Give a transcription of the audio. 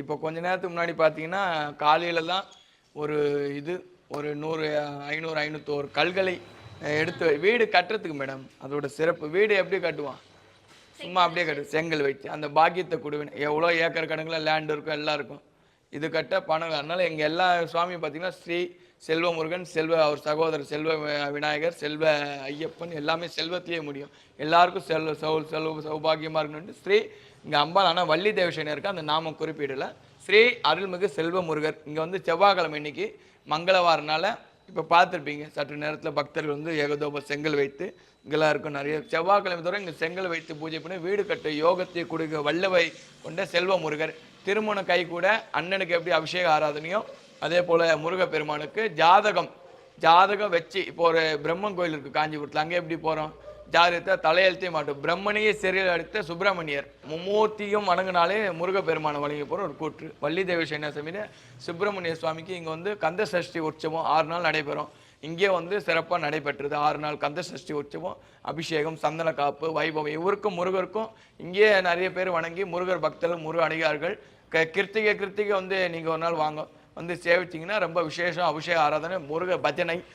இப்போ கொஞ்ச நேரத்துக்கு முன்னாடி பார்த்தீங்கன்னா காலையில் தான் ஒரு இது ஒரு நூறு ஐநூறு ஐநூற்றோரு கல்களை எடுத்து வீடு கட்டுறதுக்கு மேடம். அதோட சிறப்பு. வீடு எப்படி கட்டுவான்? சும்மா அப்படியே கட்டு செங்கல் வச்சு அந்த பாக்கியத்தை கொடுவேன். எவ்வளோ ஏக்கர் கணக்கில் லேண்ட் இருக்கும் எல்லாம் இருக்கும். இது கட்ட பணம் அதனால் எங்கள் எல்லா சுவாமியும் பார்த்தீங்கன்னா ஸ்ரீ செல்வ முருகன் செல்வ அவர் சகோதரர் செல்வ விநாயகர் செல்வ ஐயப்பன் எல்லாமே செல்வத்திலே முடியும். எல்லாருக்கும் செல்வ சௌ செல்வ சௌபாகியமாக இருக்கணும்னு ஸ்ரீ இங்கே அம்பாள் ஆனால் வள்ளி தேவசேனை இருக்கு அந்த நாமம் குறிப்பிடல. ஸ்ரீ அருள்மிகு செல்வ முருகர் இங்கே வந்து செவ்வாய்க்கிழமை இன்னைக்கு மங்களவாரனால இப்போ பார்த்துருப்பீங்க சற்று நேரத்தில் பக்தர்கள் வந்து ஏகதோப செங்கல் வைத்து இங்கெல்லாம் இருக்கும் நிறைய. செவ்வாய்க்கிழமை தவிர இங்கே செங்கல் வைத்து பூஜை பண்ணி வீடு கட்ட யோகத்தை கொடுக்க வல்லவை கொண்ட செல்வ முருகர் திருமண கை கூட அண்ணனுக்கு எப்படி அபிஷேக ஆராதனையோ அதே போல் முருகப்பெருமானுக்கு ஜாதகம் ஜாதகம் வச்சு இப்போ ஒரு பிரம்மன் கோயில் இருக்குது காஞ்சிபுரத்தில் அங்கே எப்படி போகிறோம் ஜாதகத்தை தலையெழுத்தே மாட்டோம். பிரம்மனையே சிறையில் அடித்த சுப்பிரமணியர் மும்மூர்த்தியும் வணங்கினாலே முருகப்பெருமானை வழங்கி போகிற ஒரு கூற்று. வள்ளி தேவி சமீத சுப்பிரமணிய சுவாமிக்கு இங்கே வந்து கந்த சஷ்டி உற்சவம் ஆறு நாள் நடைபெறும். இங்கே வந்து சிறப்பாக நடைபெற்றது ஆறு நாள் கந்த சஷ்டி உற்சவம் அபிஷேகம் சந்தன காப்பு வைபவம் இவருக்கும் முருகருக்கும் இங்கே நிறைய பேர் வணங்கி முருகர் பக்தர்கள் முருக அணிகார்கள் கிருத்திகை கிருத்திகை வந்து நீங்கள் ஒரு நாள் வாங்க வந்து சேவிச்சிங்கன்னா ரொம்ப விசேஷம் அபிஷேக ஆராதனை முருக பஜனை